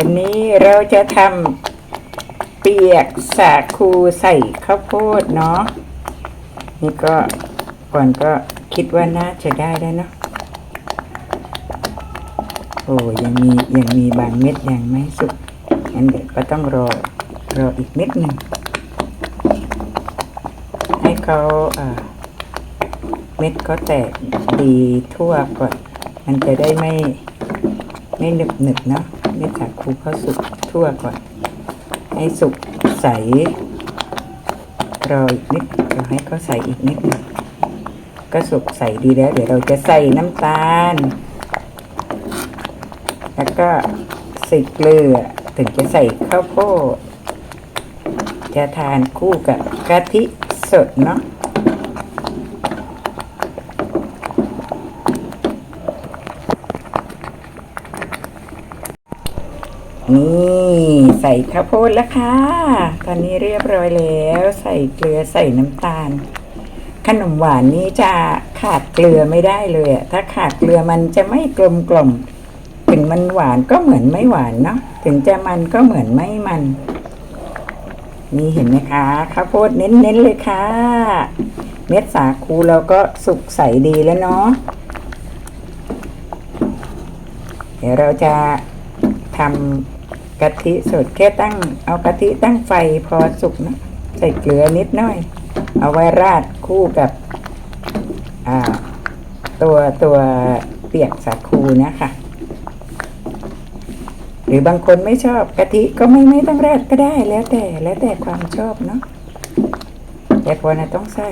วันนี้เราจะทำเปียกสาคูใส่ข้าวโพดเนาะนี่ก็ก่อนก็คิดว่าน่าจะได้แล้วเนาะโอ้ยังมียังมีบางเม็ดยังไม่สุกงั้นเดี๋ยวก็ต้องรอรออีกนิดหนึ่งให้เขาเม็ดเขาแตกดีทั่วก่อน มันจะได้ไม่ไม่หนึบหนึบเนาะ เม็ดสาคูเขาสุกทั่วก่อน ให้สุกใส รออีกนิดเราให้เขาใส่อีกนิดหนึงก็สุกใสดีแล้ว เดี๋ยวเราจะใส่น้ำตาล แล้วก็ใส่เกลือถึงจะใส่ข้าวโพดจะทานคู่กับกะทิสดเนาะ นี่ใส่ข้าวโพดแล้วค่ะ ตอนนี้เรียบร้อยแล้ว ใส่เกลือใส่น้ำตาล ขนมหวานนี้จะขาดเกลือไม่ได้เลยอะถ้าขาดเกลือมันจะไม่กลมกล่อมถึงมันหวานก็เหมือนไม่หวานเนาะถึงจะมันก็เหมือนไม่มัน นี่เห็นไหมคะข้าวโพดเน้นๆเลยค่ะ เม็ดสาคูเราก็สุกใสดีแล้วเนาะเดี๋ยวเราจะทำ กะทิสดแค่ตั้ง เอากะทิตั้งไฟพอสุกนะใส่เกลือนิดหน่อย เอาไว้ราดคู่กับตัวตัวเปียกสาคูนะคะหรือบางคนไม่ชอบกะทิก็ไม่ไม่ต้องราดก็ได้แล้วแต่แล้วแต่ความชอบเนาะแต่พอนะต้องใส่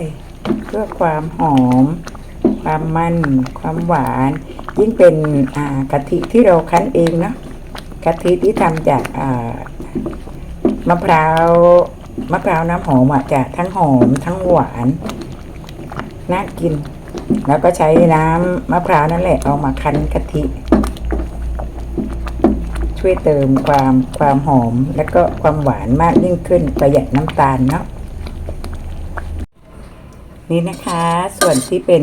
เพื่อความหอม ความมัน ความหวาน ยิ่งเป็นกะทิที่เราคั้นเองเนาะ กะทิที่ทำจากมะพร้าวมะพร้าวน้ำหอมอะจะทั้งหอมทั้งหวานน่ากิน แล้วก็ใช้น้ำมะพร้าวนั่นแหละเอามาคั้นกะทิ ช่วยเติมความความหอมและก็ความหวานมากยิ่งขึ้นประหยัดน้ำตาลเนาะนี่นะคะ ส่วนที่เป็น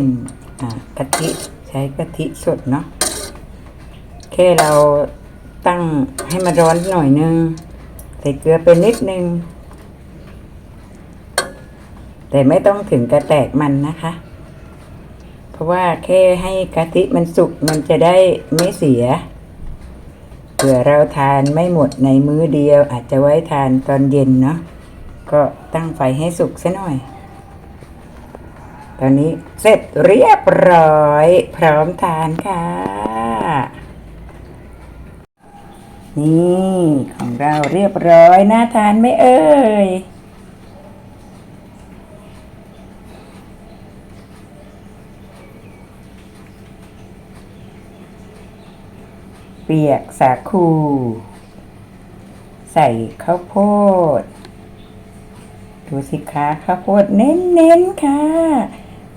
กะทิใช้กะทิสดเนาะแค่เรา ตั้งให้มันร้อนหน่อยนึง ใส่เกลือไปนิดนึง แต่ไม่ต้องถึงกระแตกมันนะคะ เพราะว่าแค่ให้กะทิมันสุกมันจะได้ไม่เสียเผื่อเราทานไม่หมดในมื้อเดียว อาจจะไว้ทานตอนเย็นเนาะก็ตั้งไฟให้สุกซะหน่อยตอนนี้เสร็จเรียบร้อย พร้อมทานค่ะ นี่ของเราเรียบร้อยน่าทานไหมเอ่ยเปียกสาคู ใส่ข้าวโพด ดูสิคะข้าวโพดเน้นๆค่ะ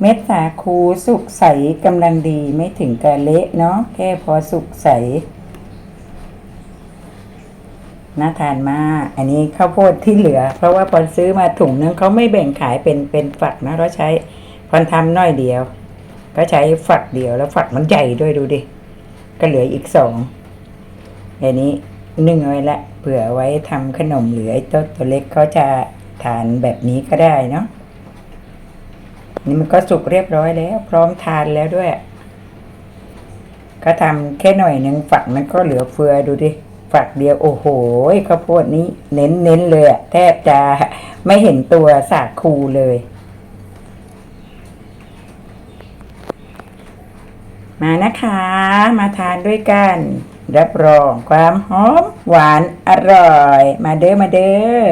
เม็ดสาคูสุกใสกำลังดีไม่ถึงกะเละเนาะแค่พอสุกใส น่าทานมาก อันนี้ข้าวโพดที่เหลือ เพราะว่าพอซื้อมาถุงนึงเขาไม่แบ่งขายเป็นเป็นฝักนะเราใช้พอทำน้อยเดียวก็ใช้ฝักเดียวแล้วฝักมันใหญ่ด้วยดูดิ ก็เหลืออีกสองอันนี้นึ่งไว้ละเผื่อไว้ทำขนมเหลือไอ้ตัวตัวเล็กเขาจะทานแบบนี้ก็ได้เนาะนี่มันก็สุกเรียบร้อยแล้ว พร้อมทานแล้วด้วย ก็ทำแค่หน่อยหนึ่งฝักมันก็เหลือเฟือดูดิ ฝักเดียวโอ้โหข้าวโพดนี้เน้นเน้นๆเลยแทบจะไม่เห็นตัวสาคูเลย มานะคะ มาทานด้วยกัน รับรองความหอมหวานอร่อย มาเด้อมาเด้อ